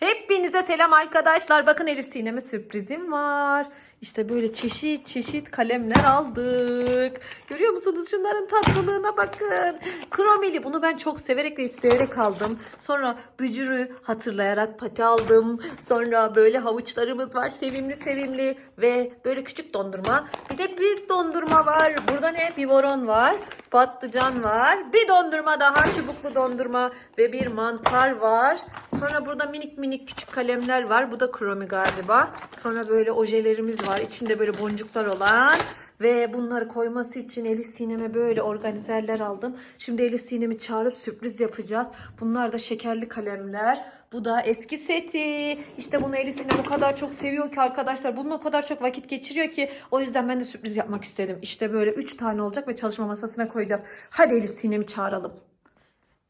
Hepinize selam arkadaşlar. Bakın Elif Sinem'e sürprizim var. İşte böyle çeşit çeşit kalemler aldık. Görüyor musunuz şunların tatlılığına bakın. Kromeli bunu ben çok severek ve isteyerek aldım. Sonra bücürü hatırlayarak pati aldım. Sonra böyle havuçlarımız var sevimli sevimli ve böyle küçük dondurma. Bir de büyük dondurma var. Burada ne? Biberon var. Patlıcan var. Bir dondurma daha çubuklu dondurma ve bir mantar var. Sonra burada minik minik küçük kalemler var. Bu da kromi galiba. Sonra böyle ojelerimiz var. İçinde böyle boncuklar olan. Ve bunları koyması için Elif Sinem'e böyle organizerler aldım. Şimdi Elif Sinem'i çağırıp sürpriz yapacağız. Bunlar da şekerli kalemler. Bu da eski seti. İşte bunu Elif Sinem o kadar çok seviyor ki arkadaşlar. Bununla o kadar çok vakit geçiriyor ki. O yüzden ben de sürpriz yapmak istedim. İşte böyle 3 tane olacak ve çalışma masasına koyacağız. Hadi Elif Sinem'i çağıralım.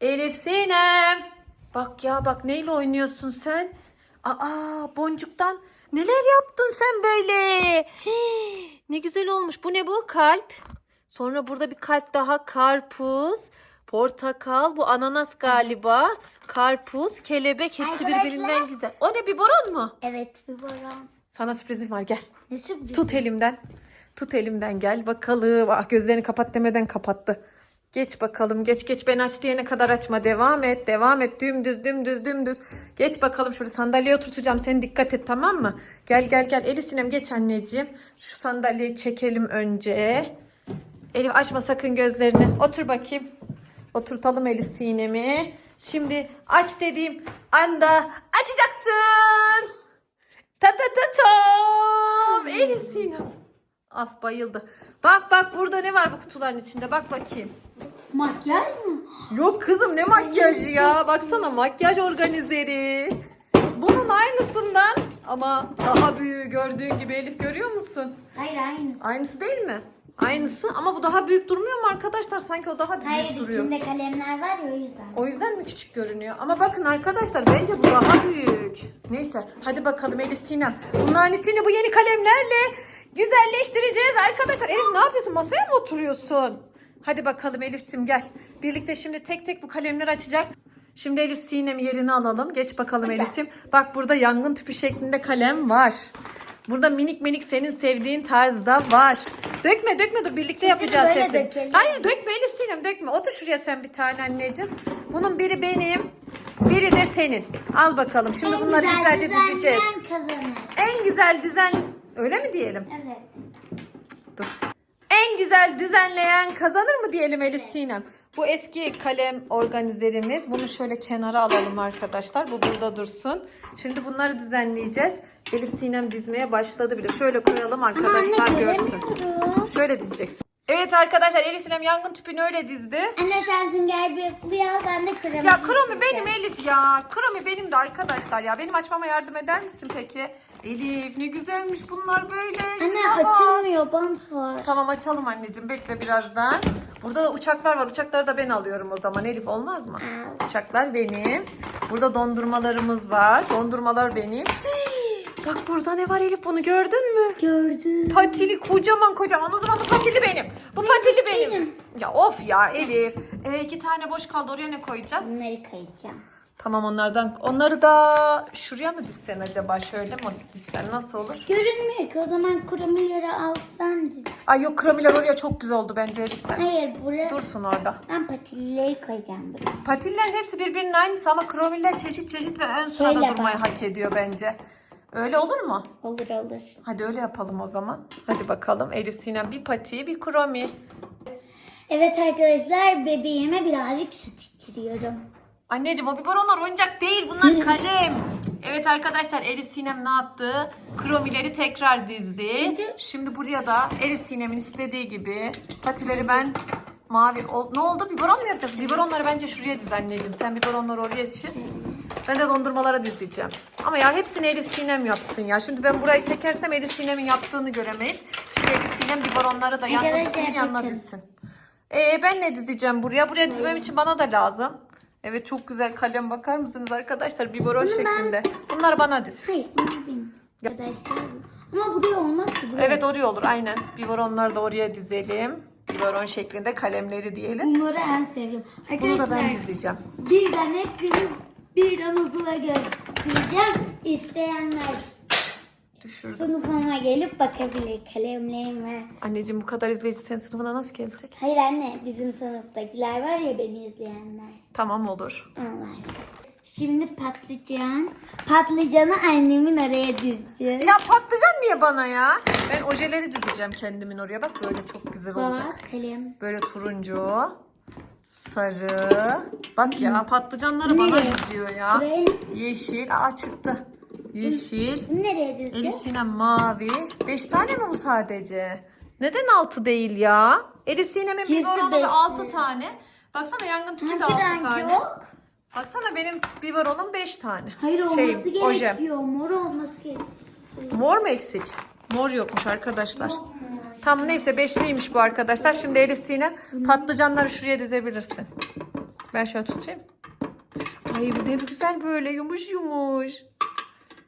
Elif Sinem. Bak ya bak neyle oynuyorsun sen? Aa boncuktan neler yaptın sen böyle? Hii, ne güzel olmuş. Bu ne bu? Kalp. Sonra burada bir kalp daha karpuz. Portakal, bu ananas galiba. Karpuz, kelebek hepsi Arkadaşlar. birbirinden güzel. O ne biberon mu? Evet biberon. Sana sürprizim var gel. Ne sürpriz. Tut elimden. Tut elimden gel bakalım. Ah gözlerini kapat demeden kapattı. Geç bakalım geç geç. Ben aç diyene kadar açma. Devam et devam et. Dümdüz dümdüz dümdüz. Geç bakalım şöyle sandalyeye oturtacağım. Sen dikkat et tamam mı? Gel gel gel. Elif Sinem geç anneciğim. Şu sandalyeyi çekelim önce. Elif açma sakın gözlerini. Otur bakayım. Oturtalım Elif Sinem'i. Şimdi aç dediğim anda açacaksın. Ta ta ta tam Elif Sinem. Al bayıldı. Bak bak burada ne var bu kutuların içinde? Bak bakayım. Makyaj mı? Yok kızım ne makyajı ya. Baksana makyaj organizeri. Bunun aynısından ama daha büyüğü gördüğün gibi Elif görüyor musun? Hayır aynısı. Aynısı değil mi? Aynısı ama bu daha büyük durmuyor mu arkadaşlar? Sanki o daha büyük Hayır duruyor. içinde kalemler var ya o yüzden. O yüzden mi küçük görünüyor? Ama bakın arkadaşlar bence bu daha büyük. Neyse hadi bakalım Elif Sinem. Bunların içini bu yeni kalemlerle güzelleştireceğiz arkadaşlar. Elif ne yapıyorsun? Masaya mı oturuyorsun? Hadi bakalım Elif'ciğim gel. Birlikte şimdi tek tek bu kalemleri açacak. Şimdi Elif Sinem yerini alalım. Geç bakalım Elif'ciğim. Bak burada yangın tüpü şeklinde kalem var. Burada minik minik senin sevdiğin tarzda var. Dökme dökme dur birlikte yapacağız böyle hepsini. dökelim. Hayır dökme Elif Sinem dökme. Otur şuraya sen bir tane anneciğim. Bunun biri benim, biri de senin. Al bakalım. Şimdi En bunları güzel güzelce dizeceğiz. düzenleyen kazanır. En güzel dizen öyle mi diyelim? Evet. Dur. En güzel düzenleyen kazanır mı diyelim Elif Sinem? Bu eski kalem organizerimiz. Bunu şöyle kenara alalım arkadaşlar. Bu burada dursun. Şimdi bunları düzenleyeceğiz. Elif Sinem dizmeye başladı bile. Şöyle koyalım arkadaşlar görsün. Şöyle dizeceksin. Evet arkadaşlar Elif Sinem yangın tüpünü öyle dizdi. Anne sen sünger bir yapılı ben de kremi. Ya Kromi benim Elif ya. Kromi benim de arkadaşlar ya. Benim açmama yardım eder misin peki? Elif ne güzelmiş bunlar böyle. Anne bak. açılmıyor bant var. Tamam açalım anneciğim bekle birazdan. Burada da uçaklar var. Uçakları da ben alıyorum o zaman. Elif olmaz mı? Al. Uçaklar benim. Burada dondurmalarımız var. Dondurmalar benim. Bak burada ne var Elif bunu gördün mü? Gördüm. Patili kocaman kocaman. O zaman bu patili benim. Bu patili benim. benim. Ya of ya Elif. E, iki tane boş kaldı. Oraya ne koyacağız? Bunları kayacağım. Tamam onlardan. Onları da şuraya mı dizsen acaba? Şöyle mi dizsen nasıl olur? Görünmüyor ki o zaman kromileri alsan diz. Ay yok kramiler oraya çok güzel oldu bence Elif sen. Hayır buraya Dursun orada. ben patilleri koyacağım buraya. Patillerin hepsi birbirinin aynısı ama kromiller çeşit çeşit ve ön sırada Şöyle durmayı bak. hak ediyor bence. Öyle olur mu? Olur olur. Hadi öyle yapalım o zaman. Hadi bakalım Elif Sinem bir pati bir kromi. Evet arkadaşlar bebeğime birazcık süt içiriyorum. Anneciğim o biberonlar oyuncak değil bunlar kalem. Evet arkadaşlar Elif Sinem ne yaptı? Kromileri tekrar dizdi. Çünkü- Şimdi buraya da Elif Sinem'in istediği gibi patileri ben mavi... ol- Ne oldu? Biberon mu yapacağız? Biberonları bence şuraya diz anneciğim. Sen biberonları oraya çiz. Ben de dondurmalara dizeceğim. Ama ya hepsini Elif Sinem yapsın ya. Şimdi ben burayı çekersem Elif Sinem'in yaptığını göremeyiz. Şimdi Elif Sinem da yangın Arkadaşlar tüpünün yanına bakın. dizsin. Ee, ben ne dizeceğim buraya? Buraya dizmem için bana da lazım. Evet çok güzel kalem bakar mısınız arkadaşlar? Biberon şeklinde. Bunları bana diz. Hayır bunlar benim. Arkadaşlar ama buraya olmaz ki buraya. Evet oraya olur aynen. Biberonları da oraya dizelim. Biberon şeklinde kalemleri diyelim. Bunları en seviyorum. Bunu da ben dizeceğim. birden hep benim birden okula götüreceğim. İsteyenler Düşürdüm. sınıfıma gelip bakabilir kalemlerime. Anneciğim bu kadar izleyici senin sınıfına nasıl gelecek? Hayır anne bizim sınıftakiler var ya beni izleyenler. Tamam olur. Onlar. Şimdi patlıcan. Patlıcanı annemin oraya dizeceğiz. Ya patlıcan niye bana ya? Ben ojeleri dizeceğim kendimin oraya. Bak böyle çok güzel olacak. Bak kalem. Böyle turuncu, sarı. Bak ya patlıcanları bana Nereye? diziyor ya. Buraya Yeşil. Aa çıktı. Yeşil. nereye dizeceğiz? Elisine mavi. Beş tane mi bu sadece? Neden altı değil ya? Elif Sinem'in Hepsi biberonu beş da altı mi? tane. Baksana yangın tüpü de Hangi altı renk tane. yok? Baksana benim biberonum beş tane. Hayır olması Şeyim, ojem. gerekiyor. Mor olması gerekiyor. Mor mu eksik? Mor yokmuş arkadaşlar. Tam neyse beşliymiş bu arkadaşlar. Şimdi Elif Sinem patlıcanları şuraya dizebilirsin. Ben şöyle tutayım. Ay bu ne güzel böyle yumuş yumuş.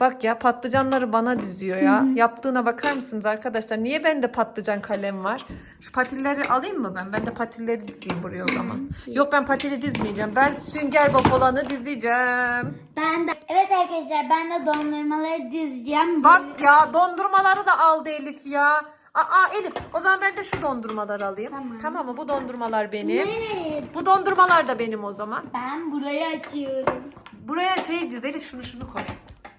Bak ya patlıcanları bana diziyor ya. Yaptığına bakar mısınız arkadaşlar? Niye bende patlıcan kalem var? Şu patilleri alayım mı ben? Ben de patilleri dizeyim buraya o zaman. Yok ben patili dizmeyeceğim. Ben sünger bob olanı dizeceğim. Ben de evet arkadaşlar ben de dondurmaları dizeceğim. Bak ya dondurmaları da aldı Elif ya. Aa Elif o zaman ben de şu dondurmaları alayım. Tamam. mı? Bu dondurmalar benim. Nereye? Bu dondurmalar da benim o zaman. Ben burayı açıyorum. Buraya şey diz Elif şunu şunu koy.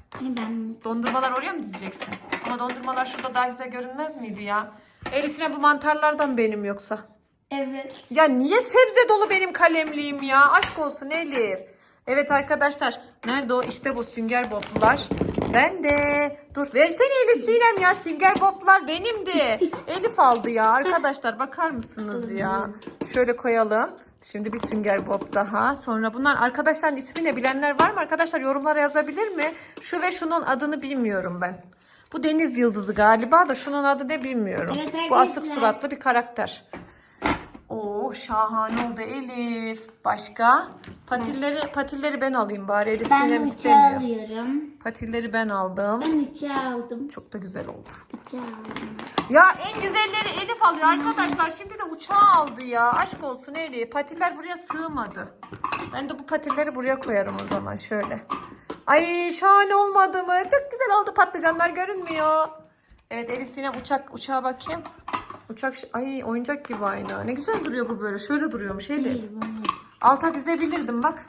Hani ben Dondurmalar oraya mı dizeceksin? Ama dondurmalar şurada daha güzel görünmez miydi ya? Elif Sinem bu mantarlardan benim yoksa. Evet. Ya niye sebze dolu benim kalemliğim ya? Aşk olsun Elif. Evet arkadaşlar. Nerede o? İşte bu sünger boblar. Ben de. Dur versene Elif Sinem ya. Sünger boblar benimdi. Elif aldı ya. Arkadaşlar bakar mısınız ya? Şöyle koyalım. Şimdi bir sünger bob daha. Sonra bunlar arkadaşların ismi ne bilenler var mı? Arkadaşlar yorumlara yazabilir mi? Şu ve şunun adını bilmiyorum ben. Bu deniz yıldızı galiba da şunun adı ne bilmiyorum. Evet Bu asık suratlı bir karakter. Oo şahane oldu Elif. Başka? Patilleri patilleri ben alayım bari Elif Ben Sinem istemiyor. alıyorum. Patilleri ben aldım. Ben üçe aldım. Çok da güzel oldu. Üçe aldım. Ya en güzelleri Elif alıyor arkadaşlar. Şimdi de uçağı aldı ya. Aşk olsun Elif. Patiller buraya sığmadı. Ben de bu patilleri buraya koyarım o zaman şöyle. Ay şahane olmadı mı? Çok güzel oldu patlıcanlar görünmüyor. Evet Elif Sinem uçak uçağa bakayım. Uçak ş- ay oyuncak gibi aynı. Ne güzel duruyor bu böyle. Şöyle duruyormuş Elif. Alta dizebilirdim bak.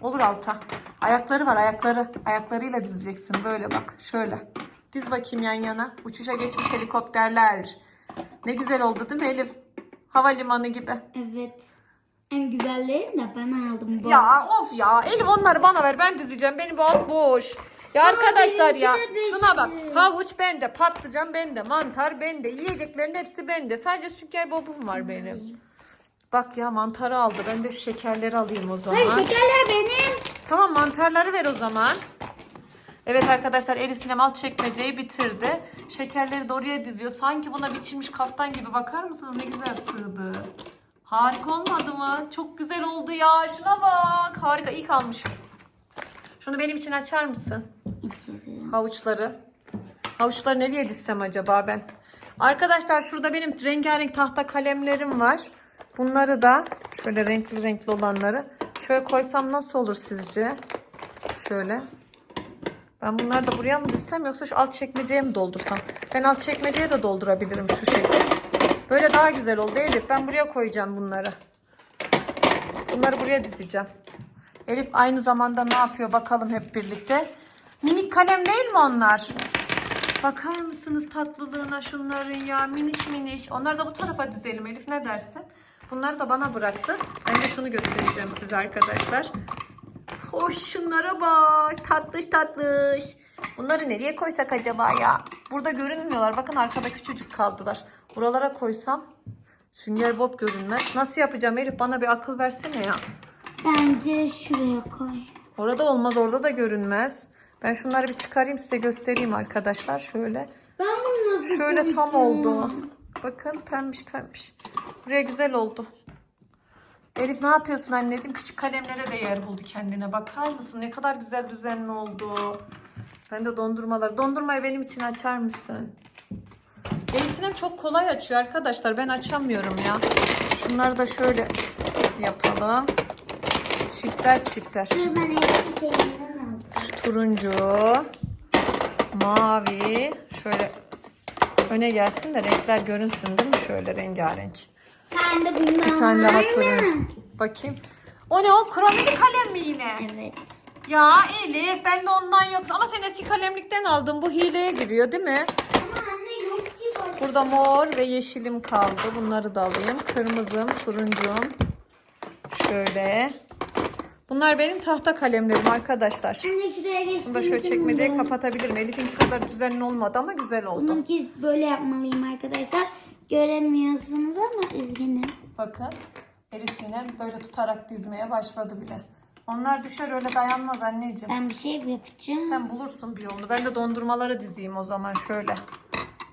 Olur alta. Ayakları var ayakları. Ayaklarıyla dizeceksin böyle bak. Şöyle. Diz bakayım yan yana. Uçuşa geçmiş helikopterler. Ne güzel oldu değil mi Elif? Havalimanı gibi. Evet. En güzellerini de ben aldım. Bu. Ya of ya. Elif onları bana ver. Ben dizeceğim. Benim bu alt boş. Ya arkadaşlar ya. Şuna bak. Havuç bende. Patlıcan bende. Mantar bende. Yiyeceklerin hepsi bende. Sadece sünger bobum var benim. Bak ya mantarı aldı. Ben de şu şekerleri alayım o zaman. Hayır şekerler benim. Tamam mantarları ver o zaman. Evet arkadaşlar Elif Sinem alt çekmeceyi bitirdi. Şekerleri de oraya diziyor. Sanki buna biçilmiş kaftan gibi bakar mısınız ne güzel sığdı. Harika olmadı mı? Çok güzel oldu ya. Şuna bak. Harika. İyi kalmışım. Şunu benim için açar mısın? Havuçları. Havuçları nereye dizsem acaba ben? Arkadaşlar şurada benim rengarenk tahta kalemlerim var. Bunları da şöyle renkli renkli olanları şöyle koysam nasıl olur sizce? Şöyle. Ben bunları da buraya mı dizsem yoksa şu alt çekmeceye mi doldursam? Ben alt çekmeceye de doldurabilirim şu şekil. Böyle daha güzel oldu Elif. Ben buraya koyacağım bunları. Bunları buraya dizeceğim. Elif aynı zamanda ne yapıyor bakalım hep birlikte. Kalem değil mi onlar? Bakar mısınız tatlılığına şunların ya miniş miniş. Onları da bu tarafa dizelim Elif ne dersin? Bunları da bana bıraktı. Ben de şunu göstereceğim size arkadaşlar. Hoş şunlara bak. Tatlış tatlış. Bunları nereye koysak acaba ya? Burada görünmüyorlar. Bakın arkada küçücük kaldılar. Buralara koysam Sünger Bob görünmez. Nasıl yapacağım Elif? Bana bir akıl versene ya. Bence şuraya koy. Orada olmaz. Orada da görünmez. Ben şunları bir çıkarayım size göstereyim arkadaşlar. Şöyle. Ben bunu nasıl Şöyle tam koyacağım? oldu. Bakın pembiş pembiş. Buraya güzel oldu. Elif ne yapıyorsun anneciğim? Küçük kalemlere de yer buldu kendine. Bakar mısın? Ne kadar güzel düzenli oldu. Ben de dondurmalar. Dondurmayı benim için açar mısın? Elif Sinem çok kolay açıyor arkadaşlar. Ben açamıyorum ya. Şunları da şöyle yapalım. çifter çifter. Ben aldım. Şu turuncu, mavi, şöyle öne gelsin de renkler görünsün değil mi? Şöyle rengarenk. Sen de bundan Bir tane daha turuncu. Bakayım. O ne o? Kromili kalem mi yine? Evet. Ya Elif ben de ondan yok. Ama sen eski kalemlikten aldın. Bu hileye giriyor değil mi? Ama anne yok ki bak. Burada mor ve yeşilim kaldı. Bunları da alayım. Kırmızım, turuncum. Şöyle. Bunlar benim tahta kalemlerim arkadaşlar. Anne şuraya geçtim. Bunu da şöyle çekmeceyi kapatabilirim. Elif'inki kadar düzenli olmadı ama güzel oldu. Bununki böyle yapmalıyım arkadaşlar. Göremiyorsunuz ama üzgünüm. Bakın Elif Sinem böyle tutarak dizmeye başladı bile. Onlar düşer öyle dayanmaz anneciğim. Ben bir şey yapacağım. Sen bulursun bir yolunu. Ben de dondurmaları dizeyim o zaman şöyle.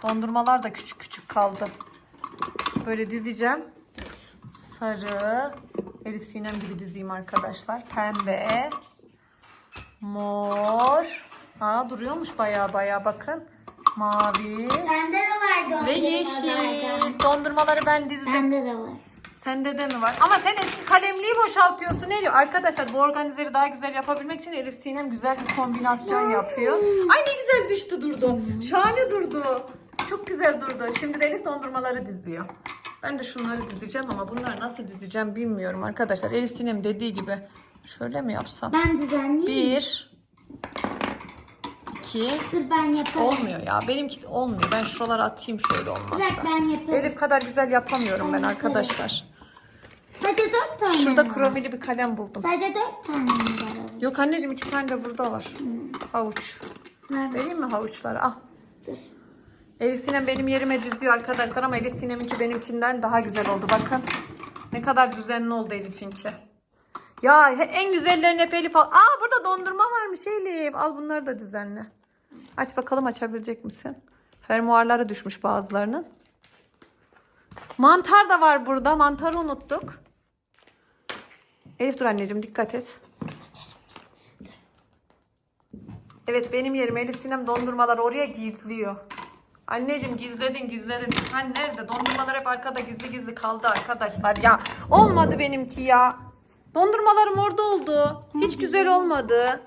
Dondurmalar da küçük küçük kaldı. Böyle dizeceğim. Sarı. Elif Sinem gibi dizeyim arkadaşlar. Pembe. Mor. Aa duruyormuş baya baya bakın. Mavi. Bende de var Ve yeşil. Dondurmaları ben dizdim. Bende de var. Sende de mi var? Ama sen eski kalemliği boşaltıyorsun Elif. Arkadaşlar bu organizeri daha güzel yapabilmek için Elif Sinem güzel bir kombinasyon yapıyor. Ay ne güzel düştü durdu. Şahane durdu. Çok güzel durdu. Şimdi de Elif dondurmaları diziyor. Ben de şunları dizeceğim ama bunları nasıl dizeceğim bilmiyorum arkadaşlar. Elif Sinem dediği gibi şöyle mi yapsam? Ben düzenleyeyim. Bir, iki, Dur ben yaparım. olmuyor ya. Benimki olmuyor. Ben şuralara atayım şöyle olmazsa. dakika ben yaparım. Elif kadar güzel yapamıyorum ben Ben arkadaşlar. Sadece dört tane Şurada kromili bir kalem buldum. Sadece dört tane mi var? Yok anneciğim iki tane de burada var. Havuç. Var. Vereyim mi havuçları? Al. Dur. Elif Sinem benim yerime diziyor arkadaşlar ama Elif Sinem'inki benimkinden daha güzel oldu. Bakın ne kadar düzenli oldu Elif'inki. Ya en güzellerini hep Elif al. Aa burada dondurma varmış Elif. Al bunları da düzenle. Aç bakalım açabilecek misin? Fermuarları düşmüş bazılarının. Mantar da var burada. Mantarı unuttuk. Elif dur anneciğim dikkat et. Evet benim yerim Elif Sinem dondurmaları oraya gizliyor. Anneciğim gizledin gizledin. Hani nerede? Dondurmalar hep arkada gizli gizli kaldı arkadaşlar ya. Olmadı benimki ya. Dondurmalarım orada oldu. Hiç güzel olmadı.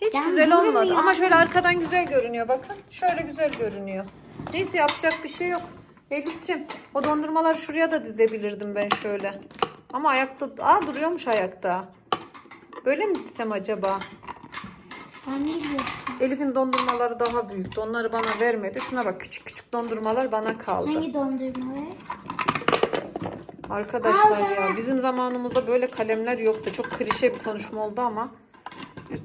Hiç Ya güzel olmadı. Ama şöyle arkadan güzel görünüyor bakın. Şöyle güzel görünüyor. Neyse yapacak bir şey yok. Elif'ciğim o dondurmaları şuraya da dizebilirdim ben şöyle. Ama ayakta... Aa duruyormuş ayakta. Böyle mi dizsem acaba? Sen ne diyorsun? Elif'in dondurmaları daha büyüktü. Onları bana vermedi. Şuna bak küçük küçük dondurmalar bana kaldı. Hangi dondurmaları? Arkadaşlar Al ya sana. bizim zamanımızda böyle kalemler yoktu. Çok klişe bir konuşma oldu ama.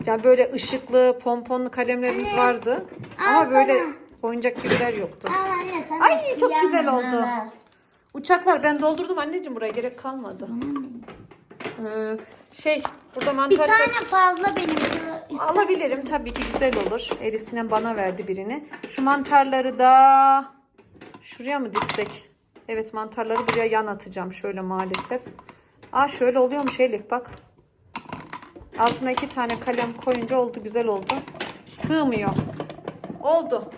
Yani böyle ışıklı, pomponlu kalemlerimiz Anne, vardı. al Ama böyle sana. oyuncak gibiler yoktu. Al anne sen Ay, çok güzel oldu. Uçaklar ben doldurdum anneciğim buraya gerek kalmadı. Ee, şey burada Bir mantar tane fazla benim. Alabilirim tabii ki güzel olur. Elisine bana verdi birini. Şu mantarları da şuraya mı dizsek? Evet mantarları buraya yan atacağım şöyle maalesef. Aa şöyle oluyormuş Elif bak. Altına iki tane kalem koyunca oldu güzel oldu. Sığmıyor. Oldu.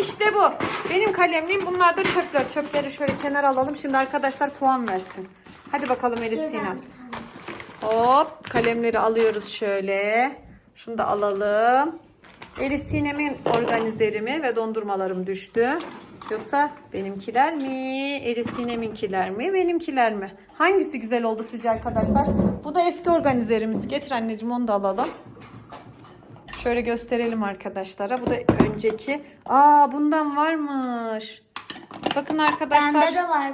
İşte bu. Benim kalemliğim bunlar da çöpler. Çöpleri şöyle kenara alalım. Şimdi arkadaşlar puan versin. Hadi bakalım Elif Sinem. Hop kalemleri alıyoruz şöyle. Şunu da alalım. Elif Sinem'in organizerimi ve dondurmalarım düştü. Yoksa benimkiler mi? Elif Sinem'inkiler mi? Benimkiler mi? Hangisi güzel oldu sizce arkadaşlar? Bu da eski organizerimiz. Getir anneciğim onu da alalım. Şöyle gösterelim arkadaşlara. Bu da önceki. Aa bundan varmış. Bakın arkadaşlar. Bende de var.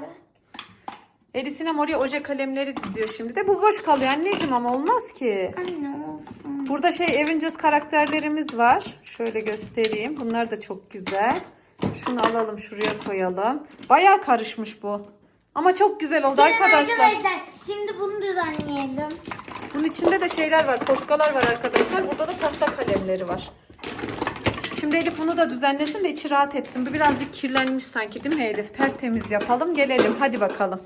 Elif Sinem oraya oje kalemleri diziyor şimdi de. Bu boş kalıyor anneciğim ama olmaz ki. Anne olsun. Burada şey Avengers karakterlerimiz var. Şöyle göstereyim. Bunlar da çok güzel. Şunu alalım şuraya koyalım. Bayağı karışmış bu. Ama çok güzel oldu Gelin arkadaşlar. arkadaşlar. Şimdi bunu düzenleyelim. Bunun içinde de şeyler var. Poskalar var arkadaşlar. Burada da tahta kalemleri var. Şimdi Elif bunu da düzenlesin de içi rahat etsin. Bu birazcık kirlenmiş sanki değil mi Elif? Tertemiz yapalım. Gelelim. Hadi bakalım.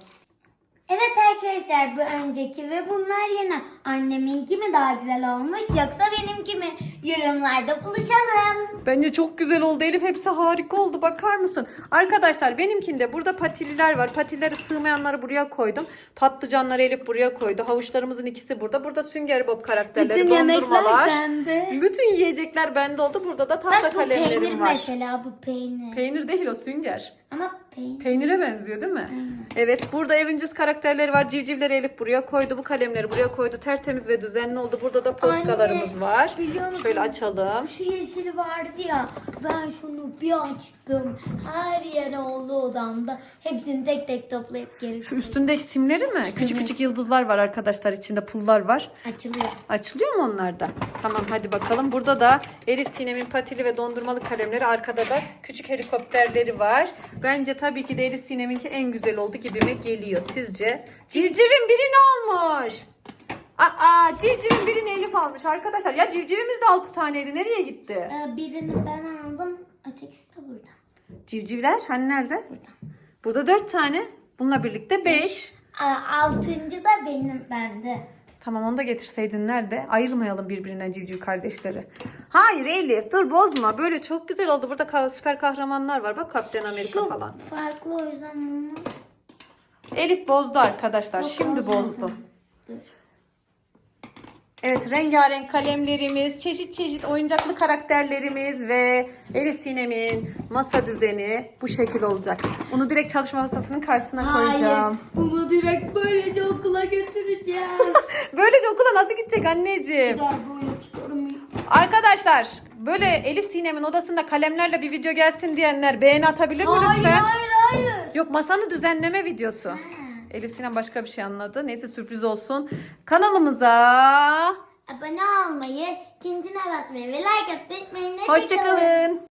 Evet arkadaşlar bu önceki ve bunlar yine anneminki mi daha güzel olmuş yoksa benimki mi? Yorumlarda buluşalım. Bence çok güzel oldu Elif. Hepsi harika oldu. Bakar mısın? Arkadaşlar benimkinde burada patililer var. Patilleri sığmayanları buraya koydum. Patlıcanları Elif buraya koydu. Havuçlarımızın ikisi burada. Burada Sünger Bob karakterleri, Bütün yemekler dondurmalar. sende. Bütün yiyecekler bende oldu. Burada da tahta Bak bu peynir var. mesela bu peynir. Peynir değil o sünger. Ama peynir. Peynire benziyor değil mi? Evet burada Avengers karakterleri var. Civcivleri Elif buraya koydu. Bu kalemleri buraya koydu. Tertemiz ve düzenli oldu. Burada da postalarımız Anne, var. biliyor musun? Şöyle açalım. Şu yeşil vardı ya ben şunu bir açtım. Her yere oldu odamda. Hepsini tek tek toplayıp geri Şu üstündeki simleri mi? Küçük küçük yıldızlar var arkadaşlar. içinde pullar var. açılıyor. Açılıyor mu onlar da? Tamam hadi bakalım. Burada da Elif Sinem'in patili ve dondurmalı kalemleri. Arkada da küçük helikopterleri var. Bence tabii ki de Elif Sinem'inki en güzel oldu gibime geliyor. Sizce? Civcivin biri ne olmuş? Aa civcivin birini Elif almış arkadaşlar. Ya civcivimiz de 6 taneydi. Nereye gitti? Ee, birini ben aldım. Ötekisi de burada. Civcivler hani nerede? Burada 4 tane. Bununla birlikte 5. Aa, altıncı da benim bende. Tamam onu da getirseydin nerede? Ayırmayalım birbirinden civciv kardeşleri. Hayır Elif dur bozma. Böyle çok güzel oldu. Burada ka- süper kahramanlar var. Bak Kaptan Amerika Şu falan. farklı o yüzden bunu... Elif bozdu arkadaşlar. Yok, Şimdi bozdu. Dur. Evet rengarenk kalemlerimiz, çeşit çeşit oyuncaklı karakterlerimiz ve Elif Sinem'in masa düzeni bu şekil olacak. Bunu direkt çalışma masasının karşısına koyacağım. Bunu direkt böylece okula götüreceğim. Böylece okula nasıl gidecek anneciğim? Gider böyle tutarım. Arkadaşlar böyle Elif Sinem'in odasında kalemlerle bir video gelsin diyenler beğeni atabilir mi Hayır lütfen? hayır hayır. Yok masanı düzenleme videosu. Elif Sinem başka bir şey anladı. Neyse sürpriz olsun. Kanalımıza Abone olmayı, tintine basmayı ve like atmayı unutmayın. hoşçakalın.